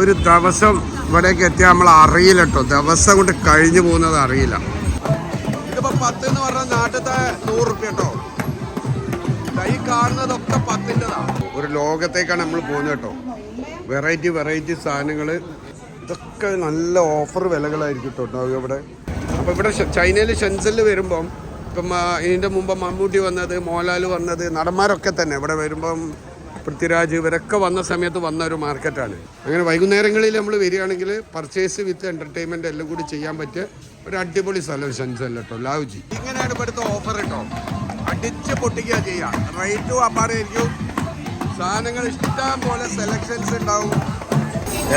ഒരു ദിവസം ഇവിടേക്ക് എത്തിയാൽ നമ്മൾ അറിയില്ല കേട്ടോ ദിവസം കൊണ്ട് കഴിഞ്ഞു പോകുന്നത് അറിയില്ല. ഇതിപ്പോ പത്ത് എന്ന് പറഞ്ഞാൽ നാട്ടിലത്തെ നൂറ് റുപ്യ കേട്ടോ കൈ കാണുന്നതൊക്കെ പത്തിന്റെതാണ് ഒരു ലോകത്തേക്കാണ് നമ്മൾ പോകുന്നത് കേട്ടോ വെറൈറ്റി വെറൈറ്റി സാധനങ്ങൾ ഇതൊക്കെ നല്ല ഓഫർ വിലകളായിരിക്കും കേട്ടോ ഇവിടെ. അപ്പോൾ ഇവിടെ ചൈനയിൽ ഷെൻസലിൽ വരുമ്പം ഇപ്പം ഇതിന്റെ മുമ്പ് മമ്മൂട്ടി വന്നത് മോഹൻലാൽ വന്നത് നടന്മാരൊക്കെ തന്നെ ഇവിടെ വരുമ്പം പൃഥ്വിരാജ് ഇവരൊക്കെ വന്ന സമയത്ത് വന്ന ഒരു മാർക്കറ്റാണ്. അങ്ങനെ വൈകുന്നേരങ്ങളിൽ നമ്മൾ വരികയാണെങ്കിൽ പർച്ചേസ് വിത്ത് എന്റർടൈൻമെന്റ് എല്ലാം കൂടി ചെയ്യാൻ പറ്റിയ ഒരു അടിപൊളി സ്ഥലം സെൻസല്ല കേട്ടോ ലാവുജി. ഇങ്ങനെയാണ് ഇവിടുത്തെ ഓഫർ കേട്ടോ അടിച്ച് പൊട്ടിക്കുക ചെയ്യാം. റേറ്റും അപ്പാറായിരിക്കും സാധനങ്ങൾ ഇഷ്ടം പോലെ സെലക്ഷൻസ് ഉണ്ടാവും.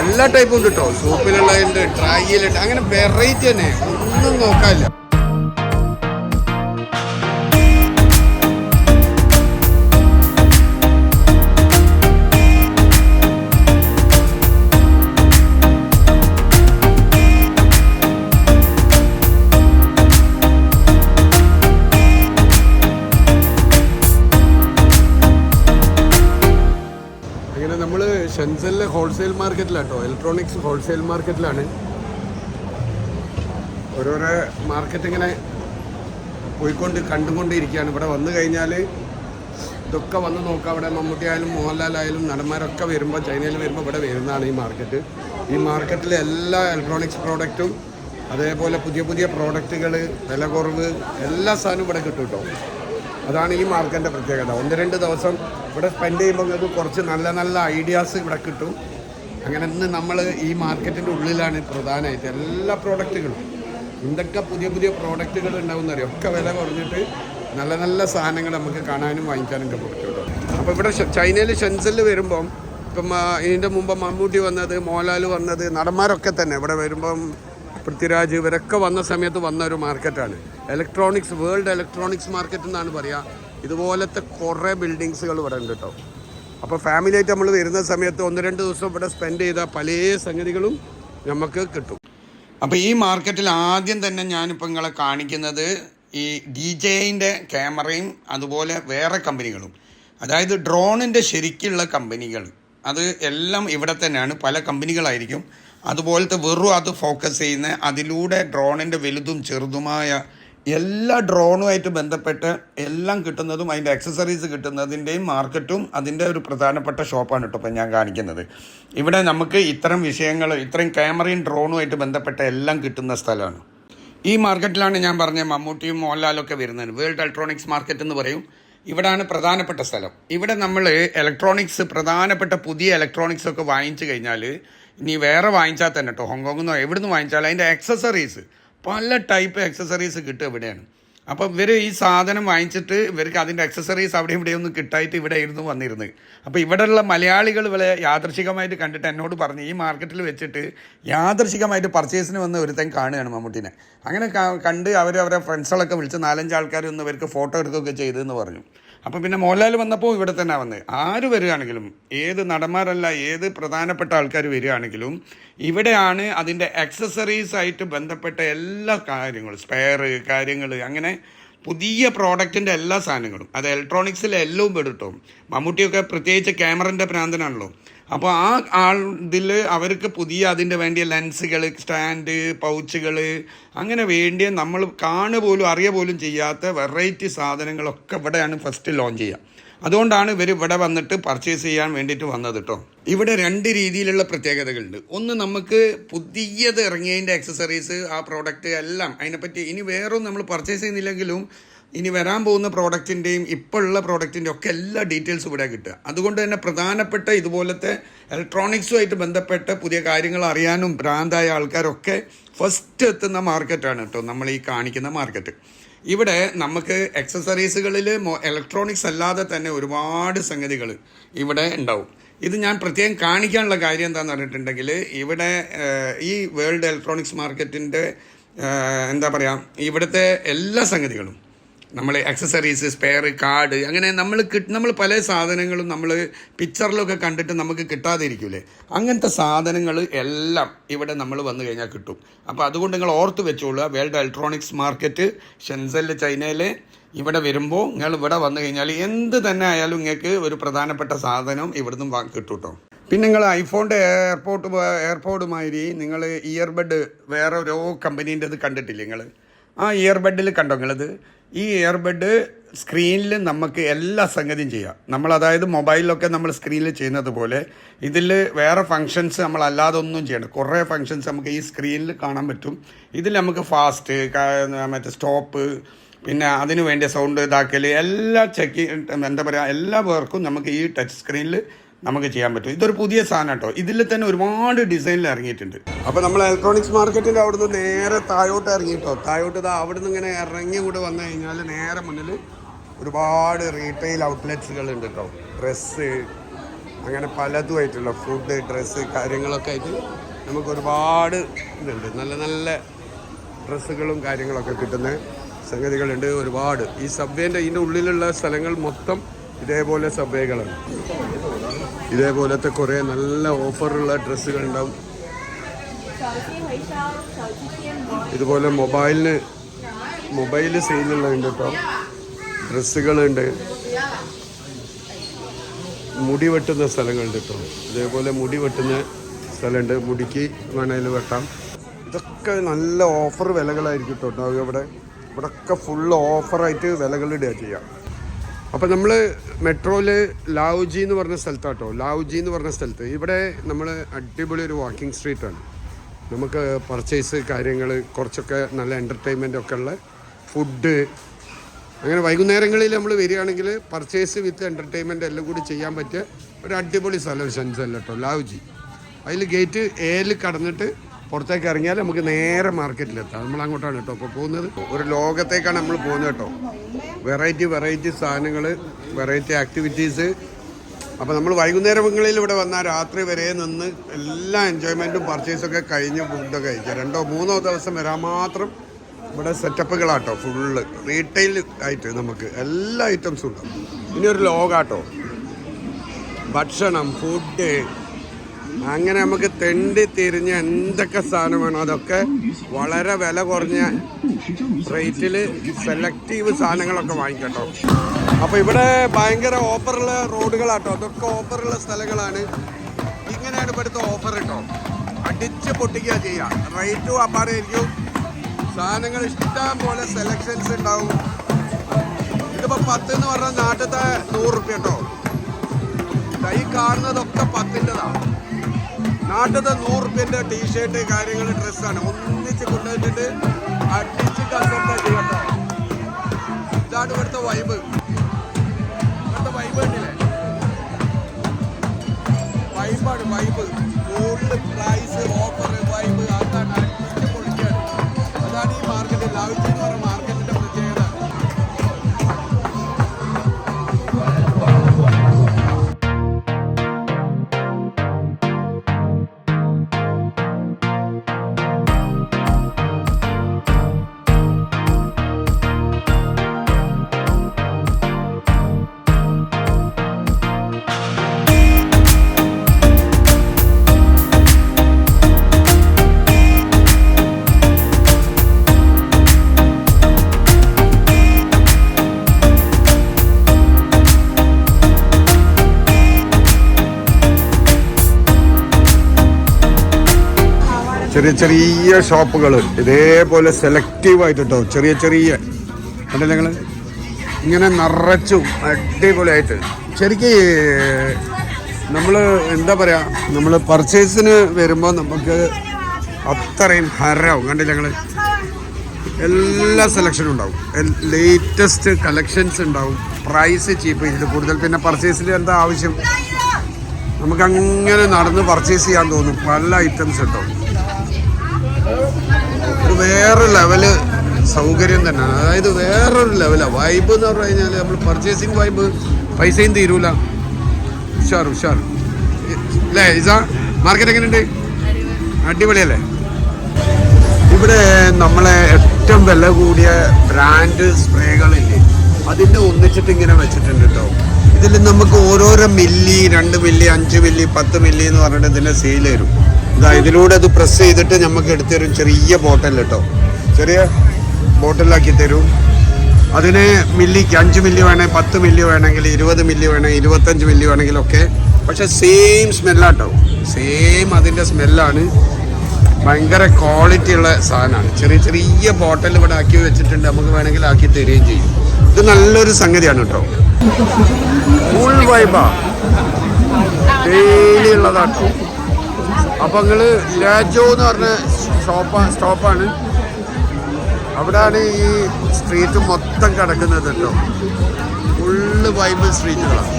എല്ലാ ടൈപ്പും ഉണ്ട് സൂപ്പിലുള്ളതിന്റെ സൂപ്പിലുള്ളതുണ്ട് ഡ്രൈയിലുണ്ട് അങ്ങനെ വെറൈറ്റി തന്നെ. ഒന്നും നോക്കാനില്ല. നമ്മൾ ഷെൻസലിലെ ഹോൾസെയിൽ മാർക്കറ്റിലാണ് കേട്ടോ ഇലക്ട്രോണിക്സ് ഹോൾസെയിൽ മാർക്കറ്റിലാണ്. ഓരോരോ മാർക്കറ്റ് ഇങ്ങനെ പോയിക്കൊണ്ട് കണ്ടുകൊണ്ടിരിക്കുകയാണ്. ഇവിടെ വന്നു കഴിഞ്ഞാൽ ഇതൊക്കെ വന്ന് നോക്കാം. അവിടെ മമ്മൂട്ടി ആയാലും മോഹൻലാൽ ആയാലും നടന്മാരൊക്കെ വരുമ്പോൾ ചൈനയിൽ വരുമ്പോൾ ഇവിടെ വരുന്നതാണ് ഈ മാർക്കറ്റ്. ഈ മാർക്കറ്റിലെ എല്ലാ ഇലക്ട്രോണിക്സ് പ്രോഡക്റ്റും അതേപോലെ പുതിയ പുതിയ പ്രോഡക്റ്റുകൾ വില കുറവ് എല്ലാ സാധനവും ഇവിടെ കിട്ടും കേട്ടോ അതാണ് ഈ മാർക്കിന്റെ പ്രത്യേകത. ഒന്ന് രണ്ട് ദിവസം ഇവിടെ സ്പെൻഡ് ചെയ്യുമ്പോൾ നിങ്ങൾക്ക് കുറച്ച് നല്ല നല്ല ഐഡിയാസ് ഇവിടെ കിട്ടും. അങ്ങനെ ഇന്ന് നമ്മൾ ഈ മാർക്കറ്റിന്റെ ഉള്ളിലാണ് പ്രധാനമായിട്ട് എല്ലാ പ്രോഡക്റ്റുകളും എന്തൊക്കെ പുതിയ പുതിയ പ്രോഡക്റ്റുകൾ ഉണ്ടാവും അറിയാം ഒക്കെ വില കുറഞ്ഞിട്ട് നല്ല നല്ല സാധനങ്ങൾ നമുക്ക് കാണാനും വാങ്ങിക്കാനും ഒക്കെ പറ്റും കേട്ടോ അപ്പോൾ ഇവിടെ ചൈനയിൽ ഷെൻസലിൽ വരുമ്പം ഇപ്പം ഇതിന്റെ മുമ്പ് മമ്മൂട്ടി വന്നത് മോഹൻലാൽ വന്നത് നടന്മാരൊക്കെ തന്നെ ഇവിടെ വരുമ്പം പൃഥ്വിരാജ് ഇവരൊക്കെ വന്ന സമയത്ത് വന്ന ഒരു മാർക്കറ്റാണ് ഇലക്ട്രോണിക്സ് വേൾഡ് ഇലക്ട്രോണിക്സ് മാർക്കറ്റ് എന്നാണ് പറയുക ഇതുപോലത്തെ കുറേ ബിൽഡിങ്സുകൾ ഇവിടെ ഉണ്ട് കേട്ടോ അപ്പോൾ ഫാമിലിയായിട്ട് നമ്മൾ വരുന്ന സമയത്ത് ഒന്ന് രണ്ട് ദിവസം ഇവിടെ സ്പെൻഡ് ചെയ്ത പല സംഗതികളും നമുക്ക് കിട്ടും. അപ്പോൾ ഈ മാർക്കറ്റിൽ ആദ്യം തന്നെ ഞാനിപ്പോൾ നിങ്ങളെ കാണിക്കുന്നത് ഈ ഡി ജെയിന്റെ ക്യാമറയും അതുപോലെ വേറെ കമ്പനികളും അതായത് ഡ്രോണിന്റെ ശരിക്കുള്ള കമ്പനികൾ അത് എല്ലാം ഇവിടെ തന്നെയാണ്. പല കമ്പനികളായിരിക്കും അതുപോലത്തെ വെറും അത് ഫോക്കസ് ചെയ്യുന്ന അതിലൂടെ ഡ്രോണിന്റെ വലുതും ചെറുതുമായ എല്ലാ ഡ്രോണുമായിട്ട് ബന്ധപ്പെട്ട് എല്ലാം കിട്ടുന്നതും അതിന്റെ അക്സസറീസ് കിട്ടുന്നതിന്റെയും മാർക്കറ്റും അതിന്റെ ഒരു പ്രധാനപ്പെട്ട ഷോപ്പാണ് കേട്ടോ ഇപ്പം ഞാൻ കാണിക്കുന്നത്. ഇവിടെ നമുക്ക് ഇത്തരം വിഷയങ്ങൾ ഇത്രയും ക്യാമറയും ഡ്രോണുമായിട്ട് ബന്ധപ്പെട്ട എല്ലാം കിട്ടുന്ന സ്ഥലമാണ്. ഈ മാർക്കറ്റിലാണ് ഞാൻ പറഞ്ഞ മമ്മൂട്ടിയും മോഹൻലാലും ഒക്കെ വരുന്നത്. വേൾഡ് ഇലക്ട്രോണിക്സ് മാർക്കറ്റ് എന്ന് പറയും. ഇവിടാണ് പ്രധാനപ്പെട്ട സ്ഥലം. ഇവിടെ നമ്മൾ ഇലക്ട്രോണിക്സ് പ്രധാനപ്പെട്ട പുതിയ ഇലക്ട്രോണിക്സ് ഒക്കെ വാങ്ങിച്ചു കഴിഞ്ഞാൽ ഇനി വേറെ വാങ്ങിച്ചാൽ തന്നെ കേട്ടോ. ഹോങ്കോങ്ങിൽ നിന്നോ എവിടെ നിന്ന് വാങ്ങിച്ചാലും അതിന്റെ അക്സസറീസ് പല ടൈപ്പ് എക്സസറീസ് കിട്ടും ഇവിടെയാണ്. അപ്പം ഇവർ ഈ സാധനം വാങ്ങിച്ചിട്ട് ഇവർക്ക് അതിന്റെ അക്സസറീസ് അവിടെ ഇവിടെ ഒന്നും കിട്ടായിട്ട് ഇവിടെ ആയിരുന്നു വന്നിരുന്നത്. അപ്പോൾ ഇവിടെയുള്ള മലയാളികൾ ഇവിടെ യാദർശികമായിട്ട് കണ്ടിട്ട് എന്നോട് പറഞ്ഞു ഈ മാർക്കറ്റിൽ വെച്ചിട്ട് യാദർശികമായിട്ട് പർച്ചേസിന് വന്ന് ഒരുത്തൻ കാണുകയാണ് മമ്മൂട്ടിനെ. അങ്ങനെ കണ്ട് അവർ അവരെ ഫ്രണ്ട്സുകളൊക്കെ വിളിച്ച് നാലഞ്ച് ആൾക്കാർ ഒന്ന് ഇവർക്ക് ഫോട്ടോ എടുക്കുകയൊക്കെ ചെയ്തെന്ന് പറഞ്ഞു. അപ്പോൾ പിന്നെ മോഹൻലാൽ വന്നപ്പോൾ ഇവിടെ തന്നെ വന്നത് ആര് വരികയാണെങ്കിലും ഏത് നടന്മാരല്ല ഏത് പ്രധാനപ്പെട്ട ആൾക്കാർ വരികയാണെങ്കിലും ഇവിടെയാണ് അതിന്റെ അക്സസറീസ് ആയിട്ട് ബന്ധപ്പെട്ട എല്ലാ കാര്യങ്ങളും. സ്പെയർ കാര്യങ്ങൾ അങ്ങനെ പുതിയ പ്രോഡക്റ്റിന്റെ എല്ലാ സാധനങ്ങളും. അത് ഇലക്ട്രോണിക്സിൽ എല്ലാം പെടും കേട്ടോ മമ്മൂട്ടിയൊക്കെ പ്രത്യേകിച്ച് ക്യാമറന്റെ ഭ്രാന്തനാണല്ലോ അപ്പോൾ ആ ആൾ ഇതിൽ അവർക്ക് പുതിയ അതിന്റെ വേണ്ടിയ ലെൻസുകൾ സ്റ്റാൻഡ് പൗച്ചുകൾ അങ്ങനെ വേണ്ടിയ നമ്മൾ കാണു പോലും അറിയ പോലും ചെയ്യാത്ത വെറൈറ്റി സാധനങ്ങളൊക്കെ ഇവിടെയാണ് ഫസ്റ്റ് ലോഞ്ച് ചെയ്യുക. അതുകൊണ്ടാണ് ഇവർ ഇവിടെ വന്നിട്ട് പർച്ചേസ് ചെയ്യാൻ വേണ്ടിയിട്ട് വന്നത് കേട്ടോ ഇവിടെ രണ്ട് രീതിയിലുള്ള പ്രത്യേകതകളുണ്ട്. ഒന്ന് നമുക്ക് പുതിയത് ഇറങ്ങിയതിന്റെ അക്സസറീസ് ആ പ്രോഡക്റ്റ് എല്ലാം അതിനെപ്പറ്റി ഇനി വേറൊന്നും നമ്മൾ പർച്ചേസ് ചെയ്യുന്നില്ലെങ്കിലും ഇനി വരാൻ പോകുന്ന പ്രോഡക്റ്റിന്റെയും ഇപ്പോൾ ഉള്ള പ്രോഡക്റ്റിന്റെ ഒക്കെ എല്ലാ ഡീറ്റെയിൽസും ഇവിടെ കിട്ടുക. അതുകൊണ്ട് തന്നെ പ്രധാനപ്പെട്ട ഇതുപോലത്തെ ഇലക്ട്രോണിക്സുമായിട്ട് ബന്ധപ്പെട്ട പുതിയ കാര്യങ്ങൾ അറിയാനും ഭ്രാന്തായ ആൾക്കാരൊക്കെ ഫസ്റ്റ് എത്തുന്ന മാർക്കറ്റാണ് കേട്ടോ നമ്മൾ ഈ കാണിക്കുന്ന മാർക്കറ്റ്. ഇവിടെ നമുക്ക് എക്സസറീസുകളിൽ ഇലക്ട്രോണിക്സ് അല്ലാതെ തന്നെ ഒരുപാട് സംഗതികൾ ഇവിടെ ഉണ്ടാവും. ഇത് ഞാൻ പ്രത്യേകം കാണിക്കാനുള്ള കാര്യം എന്താണെന്ന് പറഞ്ഞിട്ടുണ്ടെങ്കിൽ ഇവിടെ ഈ വേൾഡ് ഇലക്ട്രോണിക്സ് മാർക്കറ്റിന്റെ എന്താ പറയുക ഇവിടുത്തെ എല്ലാ സംഗതികളും നമ്മൾ അക്സസറീസ് സ്പെയർ കാർഡ് അങ്ങനെ നമ്മൾ നമ്മൾ പല സാധനങ്ങളും നമ്മൾ പിക്ചറിലൊക്കെ കണ്ടിട്ട് നമുക്ക് കിട്ടാതിരിക്കൂലേ. അങ്ങനത്തെ സാധനങ്ങൾ എല്ലാം ഇവിടെ നമ്മൾ വന്നു കഴിഞ്ഞാൽ കിട്ടും. അപ്പോൾ അതുകൊണ്ട് നിങ്ങൾ ഓർത്ത് വെച്ചോളുക വേൾഡ് ഇലക്ട്രോണിക്സ് മാർക്കറ്റ് ഷെൻസലിൽ ചൈനയിൽ ഇവിടെ വരുമ്പോൾ നിങ്ങൾ ഇവിടെ വന്നു കഴിഞ്ഞാൽ എന്ത് തന്നെ ആയാലും നിങ്ങൾക്ക് ഒരു പ്രധാനപ്പെട്ട സാധനം ഇവിടുന്ന് വാങ്ങി കിട്ടും കേട്ടോ പിന്നെ നിങ്ങൾ ഐഫോണിന്റെ എയർപോർട്ട് എയർപോർട്ട് മാതിരി നിങ്ങൾ ഇയർബഡ് വേറെ ഓരോ കമ്പനീന്റെത് കണ്ടിട്ടില്ലേ നിങ്ങൾ ആ ഇയർബഡിൽ കണ്ടോ നിങ്ങളിത്? ഈ ഇയർബഡ് സ്ക്രീനിൽ നമുക്ക് എല്ലാ സംഗതിയും ചെയ്യാം. നമ്മൾ അതായത് മൊബൈലിലൊക്കെ നമ്മൾ സ്ക്രീനിൽ ചെയ്യുന്നത് പോലെ ഇതിൽ വേറെ ഫങ്ഷൻസ് നമ്മൾ അല്ലാതെ ഒന്നും ചെയ്യണം കുറേ ഫങ്ഷൻസ് നമുക്ക് ഈ സ്ക്രീനിൽ കാണാൻ പറ്റും. ഇതിൽ നമുക്ക് ഫാസ്റ്റ് മറ്റേ സ്റ്റോപ്പ് പിന്നെ അതിനു വേണ്ടിയ സൗണ്ട് ഇതാക്കൽ എല്ലാ ചെക്ക് എന്താ പറയുക എല്ലാ വർക്കും നമുക്ക് ഈ ടച്ച് സ്ക്രീനിൽ നമുക്ക് ചെയ്യാൻ പറ്റും. ഇതൊരു പുതിയ സാധനം കേട്ടോ. ഇതിൽ തന്നെ ഒരുപാട് ഡിസൈനിൽ ഇറങ്ങിയിട്ടുണ്ട്. അപ്പോൾ നമ്മൾ ഇലക്ട്രോണിക്സ് മാർക്കറ്റിന്റെ അവിടുന്ന് നേരെ താഴോട്ട് ഇറങ്ങിയിട്ടോ? താഴോട്ട് ഇതാ അവിടുന്ന് ഇങ്ങനെ ഇറങ്ങി കൂടെ വന്നു കഴിഞ്ഞാൽ നേരെ മുന്നിൽ ഒരുപാട് റീറ്റെയിൽ ഔട്ട്ലെറ്റ്സുകൾ ഉണ്ട് കേട്ടോ. ഡ്രസ്സ് അങ്ങനെ പലതുമായിട്ടുള്ള ഫുഡ് ഡ്രസ്സ് കാര്യങ്ങളൊക്കെ ആയിട്ട് നമുക്ക് ഒരുപാട് ഇതുണ്ട്. നല്ല നല്ല ഡ്രസ്സുകളും കാര്യങ്ങളൊക്കെ കിട്ടുന്ന സംഗതികളുണ്ട് ഒരുപാട്. ഈ സബ്വേന്റെ ഇതിന്റെ ഉള്ളിലുള്ള സ്ഥലങ്ങൾ മൊത്തം ഇതേപോലെ സഭകളുണ്ട് ഇതേപോലത്തെ കുറേ നല്ല ഓഫറുള്ള ഡ്രസ്സുകൾ ഉണ്ടാവും ഇതുപോലെ മൊബൈലിന് മൊബൈൽ സെയിലുള്ളതുണ്ട് കേട്ടോ. ഡ്രസ്സുകളുണ്ട്. മുടി വെട്ടുന്ന സ്ഥലങ്ങളുണ്ട് കേട്ടോ. ഇതേപോലെ മുടി വെട്ടുന്ന സ്ഥലമുണ്ട്. മുടിക്ക് വേണേൽ വെട്ടാം. ഇതൊക്കെ നല്ല ഓഫർ വിലകളായിരിക്കും കേട്ടോ. ഉണ്ടാവുക ഇവിടെ ഇവിടെയൊക്കെ ഫുൾ ഓഫറായിട്ട് വിലകളിടുക ചെയ്യാം. അപ്പോൾ നമ്മൾ മെട്രോയിൽ ലാവുജി എന്ന് പറഞ്ഞ സ്ഥലത്താട്ടോ. ലാവുജി എന്ന് പറഞ്ഞ സ്ഥലത്ത്. ഇവിടെ നമ്മൾ അടിപൊളി ഒരു വാക്കിംഗ് സ്ട്രീറ്റാണ് നമുക്ക് പർച്ചേസ് കാര്യങ്ങൾ കുറച്ചൊക്കെ നല്ല എന്റർടൈൻമെന്റ് ഒക്കെ ഉള്ള ഫുഡ് അങ്ങനെ വൈകുന്നേരങ്ങളിൽ നമ്മൾ വരികയാണെങ്കിൽ പർച്ചേസ് വിത്ത് എന്റർടൈൻമെന്റ് എല്ലാം കൂടി ചെയ്യാൻ പറ്റിയ ഒരു അടിപൊളി സ്ഥലം സെൻസല്ല കേട്ടോ ലാവുജി. അതിൽ ഗേറ്റ് ഏൽ കടന്നിട്ട് പുറത്തേക്ക് ഇറങ്ങിയാൽ നമുക്ക് നേരെ മാർക്കറ്റിലെത്താം നമ്മൾ അങ്ങോട്ടാണ് കേട്ടോ ഇപ്പോൾ പോകുന്നത്. ഒരു ലോകത്തേക്കാണ് നമ്മൾ പോകുന്നത് കേട്ടോ. വെറൈറ്റി വെറൈറ്റി സാധനങ്ങൾ വെറൈറ്റി ആക്ടിവിറ്റീസ് അപ്പോൾ നമ്മൾ വൈകുന്നേരങ്ങളിൽ ഇവിടെ വന്നാൽ രാത്രി വരെ നിന്ന് എല്ലാ എൻജോയ്മെന്റും പർച്ചേസൊക്കെ കഴിഞ്ഞ് ഫുഡൊക്കെ കഴിക്കുക. രണ്ടോ മൂന്നോ ദിവസം വരാൻ മാത്രം ഇവിടെ സെറ്റപ്പുകളാട്ടോ ഫുള്ള് റീറ്റെയിൽ ആയിട്ട് നമുക്ക് എല്ലാ ഐറ്റംസും ഉണ്ടാവും ഇനി ഒരു ലോകാട്ടോ ഭക്ഷണം ഫുഡ് അങ്ങനെ നമുക്ക് തെണ്ടി തിരിഞ്ഞ് എന്തൊക്കെ സാധനം വേണോ അതൊക്കെ വളരെ വില കുറഞ്ഞ റേറ്റിൽ സെലക്റ്റീവ് സാധനങ്ങളൊക്കെ വാങ്ങിക്കട്ടോ. അപ്പോൾ ഇവിടെ ഭയങ്കര ഓഫറുള്ള റോഡുകളാട്ടോ. അതൊക്കെ ഓഫറുള്ള സ്ഥലങ്ങളാണ്. ഇങ്ങനെയാണ് ഇവിടുത്തെ ഓഫർ കേട്ടോ അടിച്ച് പൊട്ടിക്കുക ചെയ്യുക റേറ്റും അപ്പാടായിരിക്കും. സാധനങ്ങൾ ഇഷ്ടം പോലെ സെലക്ഷൻസ് ഉണ്ടാവും. ഇതിപ്പോൾ പത്ത് എന്ന് പറഞ്ഞാൽ നാട്ടിലത്തെ നൂറ് റുപ്യ കേട്ടോ കൈ കാണുന്നതൊക്കെ പത്തിന്റെതാണ് നാട്ടിലത്തെ നൂറ് ടീഷർട്ട് കാര്യങ്ങൾ ഡ്രസ്സാണ്. ഒന്നിച്ച് കൊണ്ടുവന്നിട്ട് അടിച്ചിട്ട് അസംബ്ലി ഇതാണ് ഇവിടുത്തെ വൈബ് ഇവിടുത്തെ വൈബ് കണ്ടില്ലേ? ചെറിയ ചെറിയ ഷോപ്പുകൾ. ഇതേപോലെ സെലക്റ്റീവ് ആയിട്ട് കേട്ടോ ചെറിയ ചെറിയ. കണ്ടില്ല നിങ്ങൾ ഇങ്ങനെ നിറച്ചു അടിപൊളിയായിട്ട്. ശരിക്കും നമ്മൾ എന്താ പറയുക നമ്മൾ പർച്ചേസിന് വരുമ്പോൾ നമുക്ക് അത്രയും ഹരാവും കണ്ടില്ല ഞങ്ങൾ എല്ലാ സെലക്ഷനും ഉണ്ടാവും. ലേറ്റസ്റ്റ് കളക്ഷൻസ് ഉണ്ടാവും. പ്രൈസ് ചീപ്പ് ഇതിൽ കൂടുതൽ പിന്നെ പർച്ചേസിൽ എന്താ ആവശ്യം? നമുക്കങ്ങനെ നടന്ന് പർച്ചേസ് ചെയ്യാൻ തോന്നും. പല ഐറ്റംസ് ഉണ്ടാവും ഒരു വേറെ ലെവൽ സൗകര്യം തന്നെയാണ്. അതായത് വേറൊരു ലെവലാണ് വൈബ് എന്ന് പറഞ്ഞു കഴിഞ്ഞാൽ നമ്മൾ പർച്ചേസിങ് വൈബ് പൈസയും തീരൂല. ഉഷാർ ഉഷാർ അല്ലേ ഇസ മാർക്കറ്റ് എങ്ങനെയുണ്ട്? അടിപൊളിയല്ലേ? ഇവിടെ നമ്മളെ ഏറ്റവും വില കൂടിയ ബ്രാൻഡ് സ്പ്രേകളില്ലേ അതിന്റെ ഒന്നിച്ചിട്ട് ഇങ്ങനെ വെച്ചിട്ടുണ്ട് കേട്ടോ ഇതിൽ നമുക്ക് ഓരോരോ മില്ലി രണ്ട് മില്ലി അഞ്ച് മില്ലി പത്ത് മില്ലി എന്ന് പറഞ്ഞിട്ട് ഇതിന്റെ സെയിൽ വരും. ഇതാ ഇതിലൂടെ അത് പ്രസ് ചെയ്തിട്ട് നമുക്ക് എടുത്തുതരും ചെറിയ ബോട്ടൽ കേട്ടോ ചെറിയ ബോട്ടലാക്കി തരും. അതിന് മില്ലിക്ക് അഞ്ച് മില്ലി വേണേൽ പത്ത് മില്ലി വേണമെങ്കിൽ ഇരുപത് മില്ലി വേണമെങ്കിൽ ഇരുപത്തഞ്ച് മില്ലി വേണമെങ്കിലൊക്കെ പക്ഷെ സെയിം സ്മെല്ലാട്ടോ സെയിം അതിന്റെ സ്മെല്ലാണ് ഭയങ്കര ക്വാളിറ്റി ഉള്ള സാധനമാണ്. ചെറിയ ചെറിയ ബോട്ടൽ ഇവിടെ ആക്കി വെച്ചിട്ടുണ്ട്. നമുക്ക് വേണമെങ്കിൽ ആക്കി തരികയും ചെയ്യും. ഇത് നല്ലൊരു സംഗതിയാണ് കേട്ടോ. ഫുൾ വൈബാ ഡെയിലി ഉള്ളതാട്ടോ. അപ്പൊ നിങ്ങൾ ലാജോ എന്ന് പറഞ്ഞ ഷോപ്പാ സ്റ്റോപ്പാണ്. അവിടെയാണ് ഈ സ്ട്രീറ്റ് മൊത്തം കിടക്കുന്നത് കേട്ടോ. ഫുള്ള് വൈബ് സ്ട്രീറ്റുകളാണ്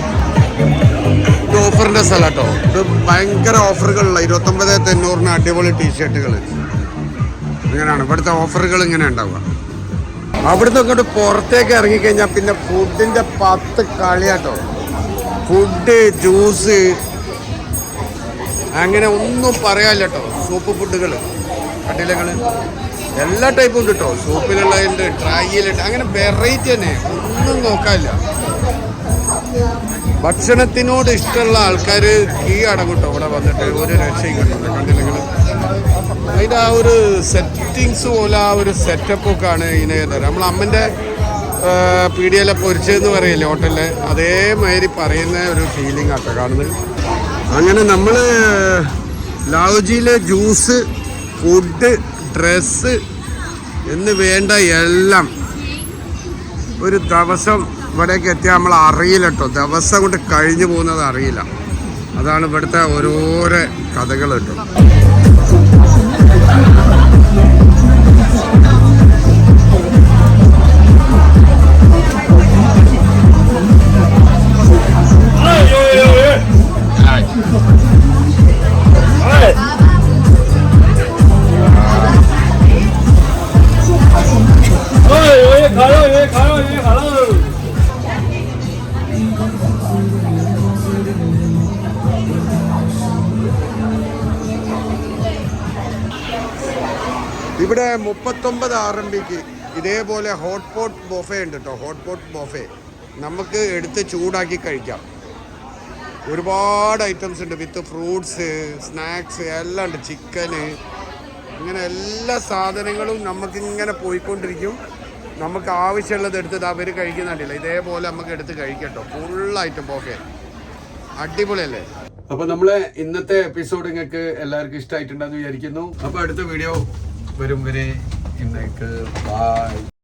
ഇത് ഓഫറിന്റെ സ്ഥലം കേട്ടോ ഇത് ഭയങ്കര ഓഫറുകളുള്ള ഇരുപത്തൊമ്പത് തൊണ്ണൂറിന് അടിപൊളി ടീഷർട്ടുകൾ ഇങ്ങനെയാണ്. ഇവിടുത്തെ ഓഫറുകൾ ഇങ്ങനെ ഉണ്ടാവുക. അവിടുന്ന് അങ്ങോട്ട് പുറത്തേക്ക് ഇറങ്ങിക്കഴിഞ്ഞാൽ പിന്നെ ഫുഡിന്റെ പത്ത് കളിയാട്ടോ ഫുഡ് ജ്യൂസ് അങ്ങനെ ഒന്നും പറയാല്ല കേട്ടോ സൂപ്പ് ഫുഡുകൾ കട്ടിലകൾ എല്ലാ ടൈപ്പും ഉണ്ട് കേട്ടോ സൂപ്പിലുള്ളതുണ്ട് ഡ്രൈയിലുണ്ട് അങ്ങനെ വെറൈറ്റി തന്നെ. ഒന്നും നോക്കാനില്ല. ഭക്ഷണത്തിനോട് ഇഷ്ടമുള്ള ആൾക്കാർ കീ കേട്ടോ ഇവിടെ വന്നിട്ട്. ഒരു രക്ഷയും കിട്ടുന്നുണ്ട് കണ്ടില്ലെങ്കിൽ അതിന്റെ ആ ഒരു സെറ്റിങ്സ് പോലെ ആ ഒരു സെറ്റപ്പ് ഒക്കെ ആണ് ഇതിനെ നമ്മൾ അമ്മന്റെ പീഡിയയിലെ പൊരിച്ചതെന്ന് പറയില്ലേ ഹോട്ടലിൽ അതേമാതിരി പറയുന്ന ഒരു ഫീലിംഗ് ആട്ടോ കാണുന്നത്. അങ്ങനെ നമ്മൾ ലൗജിയിലെ ജ്യൂസ് ഫുഡ് ഡ്രസ്സ് എന്ന് വേണ്ട എല്ലാം ഒരു ദിവസം ഇവിടേക്ക് എത്തിയാൽ നമ്മൾ അറിയില്ല കേട്ടോ ദിവസം കൊണ്ട് കഴിഞ്ഞു പോകുന്നത് അറിയില്ല. അതാണ് ഇവിടുത്തെ ഓരോരോ കഥകൾ കേട്ടോ ഇവിടെ മുപ്പത്തൊമ്പത് ആർ എം ബിക്ക് ഇതേപോലെ ഹോട്ട് പോട്ട് ബൊഫേ ഉണ്ട് കേട്ടോ ഹോട്ട് പോട്ട് ബൊഫേ നമുക്ക് എടുത്ത് ചൂടാക്കി കഴിക്കാം. ഒരുപാട് ഐറ്റംസ് ഉണ്ട്. വിത്ത് ഫ്രൂട്ട്സ് സ്നാക്സ് എല്ലാം ഉണ്ട് ചിക്കന് ഇങ്ങനെ എല്ലാ സാധനങ്ങളും നമുക്കിങ്ങനെ പോയിക്കൊണ്ടിരിക്കും. നമുക്ക് ആവശ്യമുള്ളത് എടുത്ത് അവർ കഴിക്കുന്നുണ്ടല്ലോ ഇതേപോലെ നമുക്ക് എടുത്ത് കഴിക്കട്ടോ. ഐറ്റം ബൊഫേ അടിപൊളിയല്ലേ? അപ്പൊ നമ്മളെ ഇന്നത്തെ എപ്പിസോഡ് നിങ്ങൾക്ക് എല്ലാവർക്കും ഇഷ്ടമായിട്ടുണ്ടെന്ന് വിചാരിക്കുന്നു. അപ്പൊ അടുത്ത വീഡിയോ വരും വരെ ബൈ